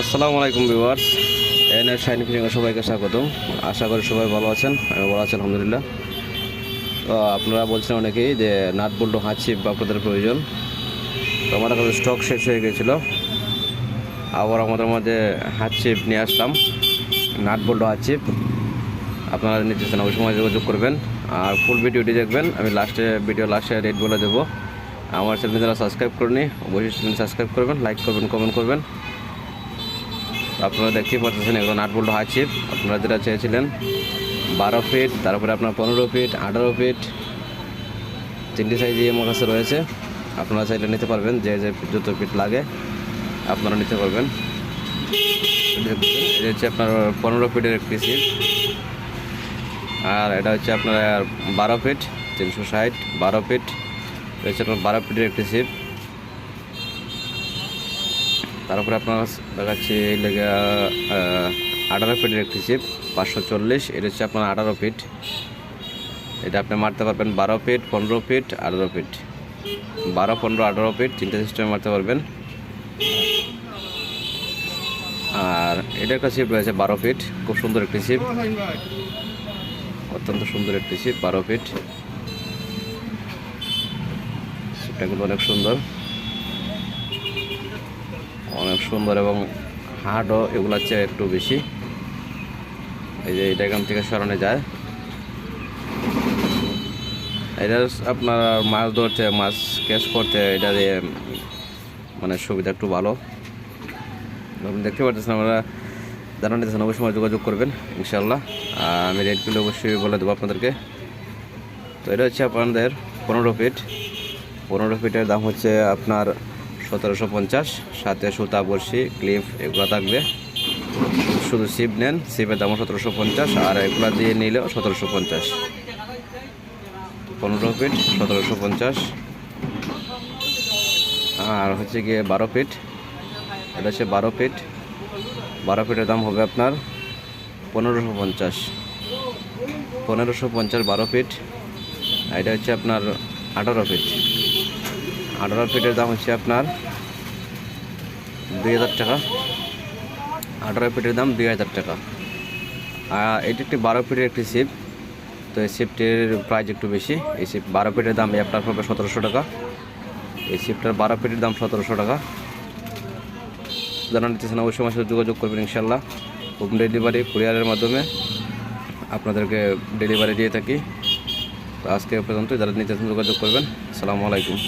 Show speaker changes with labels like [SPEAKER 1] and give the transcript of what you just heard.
[SPEAKER 1] আসসালামু আলাইকুম viewers, N এর শাইনি ফিলিংয়ে সবাইকে স্বাগতম। আশা করি সবাই ভালো আছেন আমি ভালো আছি, আলহামদুলিল্লাহ। তো আপনারা বলছেন অনেকেই যে নাট বল্টু হাঁচিপ আপনাদের প্রয়োজন। তো আমার কাছে স্টক শেষ হয়ে গেছিল। আবার আমাদের মধ্যে হাঁচিপ নিয়ে আসলাম, নাট বল্টু হাঁচিপ আপনারা নিতে চান ওই সময় যোগাযোগ করবেন। আর ফুল ভিডিওটি দেখবেন, আমি লাস্টে ভিডিও লাস্টে রেট বলে দেবো। আমার চ্যানেল যারা সাবস্ক্রাইব করেনি অবশ্যই সাবস্ক্রাইব করবেন লাইক করবেন কমেন্ট করবেন। আপনারা দেখতেই পাচ্ছেন এগুলো নাট বল্টু হাই চিপ। আপনারা যেটা চেয়েছিলেন, বারো ফিট তারপরে আপনার পনেরো ফিট, আঠারো ফিট, তিনটি সাইজে আমার কাছে রয়েছে। আপনারা চাইলে নিতে পারবেন, যে যে যত ফিট লাগে, আপনারা নিতে পারবেন। এটা হচ্ছে আপনার পনেরো ফিটের একটি সিট। আর এটা হচ্ছে আপনার বারো ফিট, তিনশো ষাট, বারো ফিট। এটা হচ্ছে আপনার বারো ফিটের একটি সিপ তারপরে আপনার দেখাচ্ছি লেগে আঠারো ফিটের একটি চিপ পাঁচশো চল্লিশ। এটা হচ্ছে আপনার আঠারো ফিট এটা আপনি মারতে পারবেন বারো ফিট পনেরো ফিট আঠারো ফিট বারো, পনেরো, আঠারো ফিট তিনটে সিস্টেমে মারতে পারবেন। আর এটা একটা রয়েছে বারো ফিট খুব সুন্দর একটি চিপ অত্যন্ত সুন্দর একটি চিপ বারো ফিট চিপটা কিন্তু অনেক সুন্দর। অনেক সুন্দর এবং হার্ডও এগুলোর চেয়ে একটু বেশি। এই যে এটা এখান থেকে সরানো যায়। এটা আপনার মাছ ধরতে, মাছ ক্যাচ করতে, এটা দিয়ে মানে সুবিধা একটু ভালো। আপনি দেখতে পাচ্ছেন আমরা যারা নিতেছেন অবশ্যই যোগাযোগ করবেন ইনশাল্লাহ আমি রেটগুলো অবশ্যই বলে দেবো আপনাদেরকে। তো এটা হচ্ছে আপনাদের পনেরো ফিট পনেরো ফিটের দাম হচ্ছে আপনার সতেরোশো পঞ্চাশ, সাথে সুতা, বড়শি, ক্লিপ, এগুলো থাকবে। শুধু সিপ নেন, সিপের দামও সতেরোশো পঞ্চাশ, আর এগুলো দিয়ে নিলেও সতেরোশো পঞ্চাশ। পনেরো ফিট, সতেরোশো পঞ্চাশ। আর হচ্ছে গিয়ে বারো ফিট। এটা হচ্ছে বারো ফিট। বারো ফিটের দাম হবে আপনার পনেরোশো পঞ্চাশ। পনেরোশো পঞ্চাশ বারো ফিট। এটা হচ্ছে আপনার আঠারো ফিট। আঠারো ফিটের দাম হচ্ছে আপনার দুই হাজার টাকা। আঠারো ফিটের দাম দুই হাজার টাকা। আর এটি একটি বারো ফিটের একটি শিপ। তো এই শিপটির প্রাইস একটু বেশি। এই শিপ বারো ফিটের দাম আপনার হবে সতেরোশো টাকা। এই শিপটার বারো ফিটের দাম সতেরোশো টাকা। যারা নিতেছেন অবশ্যই আমার সাথে যোগাযোগ করবেন ইনশাল্লাহ হোম ডেলিভারি, কুরিয়ারের মাধ্যমে আপনাদেরকে ডেলিভারি দিয়ে থাকি। তো আজকে পর্যন্ত যারা নিতেছেন যোগাযোগ করবেন। আসসালামু আলাইকুম।